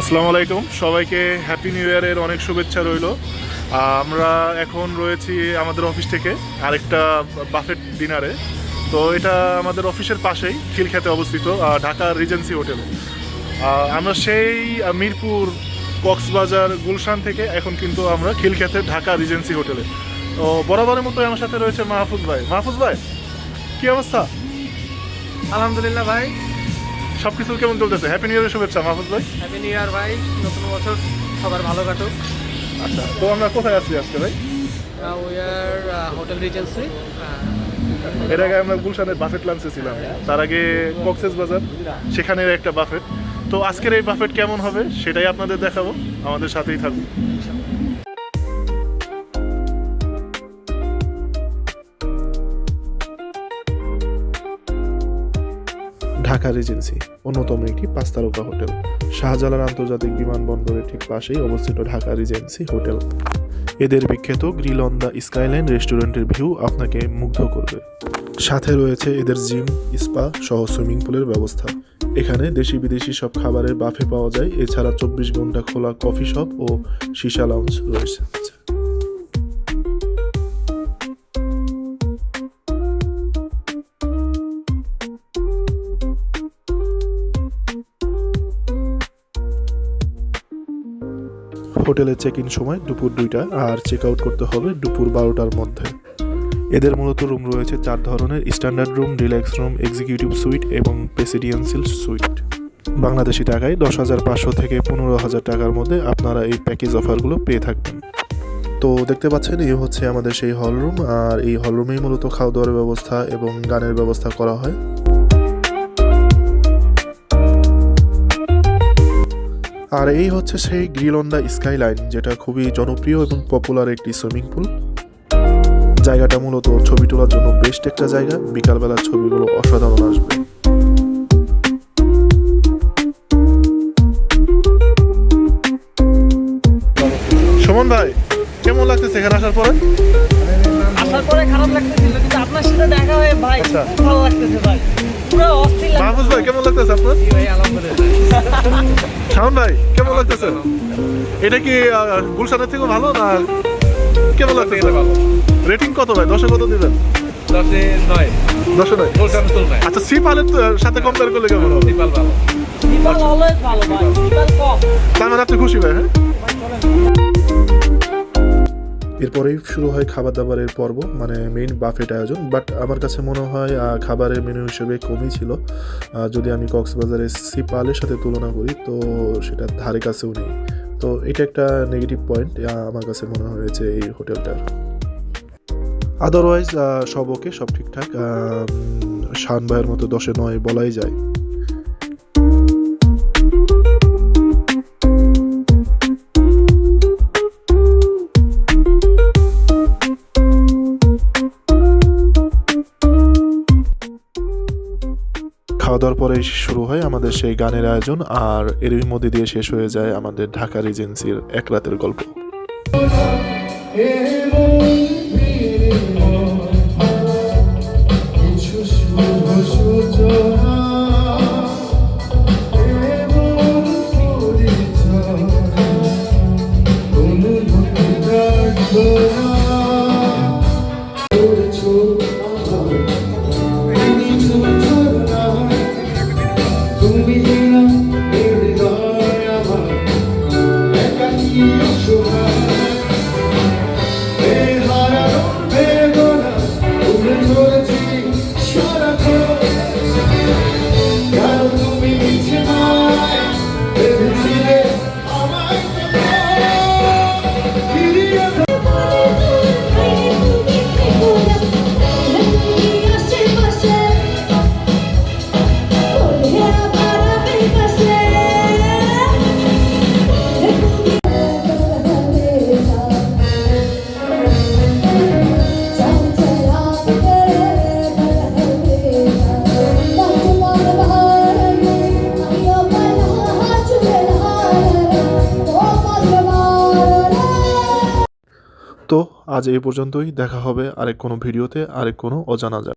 আসসালামু আলাইকুম। সবাইকে হ্যাপি নিউ ইয়ারের অনেক শুভেচ্ছা রইল। আমরা এখন রয়েছি আমাদের অফিস থেকে আরেকটা বাফেট ডিনারে। তো এটা আমাদের অফিসের পাশেই, খিলখ্যাতে অবস্থিত ঢাকা রিজেন্সি হোটেলে আমরা সেই মিরপুর, কক্সবাজার, গুলশান থেকে এখন কিন্তু আমরা খিলখ্যাতে ঢাকা রিজেন্সি হোটেলে তো বরাবরের মতো আমার সাথে রয়েছে মাহফুজ ভাই। মাহফুজ ভাই, কি অবস্থা? আলহামদুলিল্লাহ ভাই। সব কিছু কেমন চলতেছে? হ্যাপি নিউ ইয়ারের শুভেচ্ছা মাহফুজ ভাই। হ্যাপি নিউ ইয়ার ভাই। নতুন বছর সবার ভালো কাটুক। আচ্ছা তো আমরা কোথায় আছি আজকে ভাই? উই আর হোটেল রিজেন্সি এর আগে আমরা গুলশানের বাফেট লাঞ্চে ছিলাম। তার আগে কক্সেস বাজার সেখানের একটা বাফেট তো আজকের এই বাফেট কেমন হবে সেটাই আপনাদের দেখাবো। আমাদের সাথেই থাকুন। ঢাকা রিজেন্সি অন্যতম একটি পাঁচ তারকা হোটেল। শাহজালাল আন্তর্জাতিক বিমানবন্দরের ঠিক পাশেই অবস্থিত ঢাকা রিজেন্সি হোটেল। এদের বিখ্যাত গ্রিল অন দ্য স্কাইলাইন রেস্টুরেন্টের ভিউ আপনাকে মুগ্ধ করবে। সাথে রয়েছে এদের জিম, স্পা সহ সুইমিং পুলের ব্যবস্থা। এখানে দেশি বিদেশি সব খাবারের বাফে পাওয়া যায়। এছাড়া চব্বিশ ঘণ্টা খোলা কফি শপ ও সীসা লাউঞ্জ রয়েছে। হোটেলে চেক ইন সময় দুপুর দুইটা আর চেক আউট করতে হবে দুপুর বারোটার মধ্যে। এদের মূলত রুম রয়েছে চার ধরনের standard room relax room executive suite এবং প্রেসিডেন্সিয়াল সুইট বাংলাদেশি টাকায় দশ হাজার পাঁচশো থেকে পনেরো হাজার টাকার মধ্যে আপনারা এই প্যাকেজ অফারগুলো পেয়ে থাকবেন। তো দেখতে পাচ্ছেন, এই হচ্ছে আমাদের সেই হল রুম আর এই হল রুমেই মূলত খাওয়া দাওয়ার ব্যবস্থা এবং গানের ব্যবস্থা করা হয়। আর এই হচ্ছে সেই grill on the sky line যেটা খুবই জনপ্রিয় এবং পপুলার একটি সুইমিং পুল। জায়গাটা মূলত ছবি তোলার জন্য বেস্ট একটা জায়গা। বিকালবেলার ছবিগুলো অসাধারণ আসবে। সুমন ভাই কেমন লাগতেছে এখানে আসার পরে? আসার পরে খারাপ লাগতেছিল কিন্তু আপনার সাথে দেখা হয়ে ভাই আচ্ছা। ভালো লাগতেছে ভাই। পুরো অস্থির মাহফুজ ভাই কেমন লাগতেছে আপনার? লাগতেছে ভাই আলহামদুলিল্লাহ। শাওন ভাই কেমন লাগতেছে? এটা কি গুলশানের থেকে ভালো না কেমন লাগতেছে? রেটিং কত ভাই? দশে কত দিবেন? দশে নয়। দশে নয়? আচ্ছা সাথে কম্পেয়ার করলে কেমন হবে? সিপাল ভালো। সিপাল অলওয়েজ ভালো ভাই সিপাল কম। তার মানে আপনি খুশি ভাই হ্যাঁ? এরপরেই শুরু হয় খাবার দাবারের পর্ব মানে মেইন বাফেট আয়োজন বাট আমার কাছে মনে হয় খাবারের মেনু হিসেবে কমই ছিল। যদি আমি কক্সবাজারের সিপালের সাথে তুলনা করি, তো সেটা ধারে কাছেও নেই। তো এটা একটা নেগেটিভ পয়েন্ট আমার কাছে মনে হয়েছে এই হোটেলটার। আদারওয়াইজ সব ওকে সব ঠিকঠাক। শান ভাইয়ের মতো দশে নয় বলাই যায়। খাওয়া দাওয়ার পরেই শুরু হয় আমাদের সেই গানের আয়োজন, আর এরই মধ্যে দিয়ে শেষ হয়ে যায় আমাদের ঢাকা রিজেন্সির এক রাতের গল্প। তো আজ এই পর্যন্তই। দেখা হবে আরেক কোনো ভিডিওতে আরেক কোনো অজানা যায়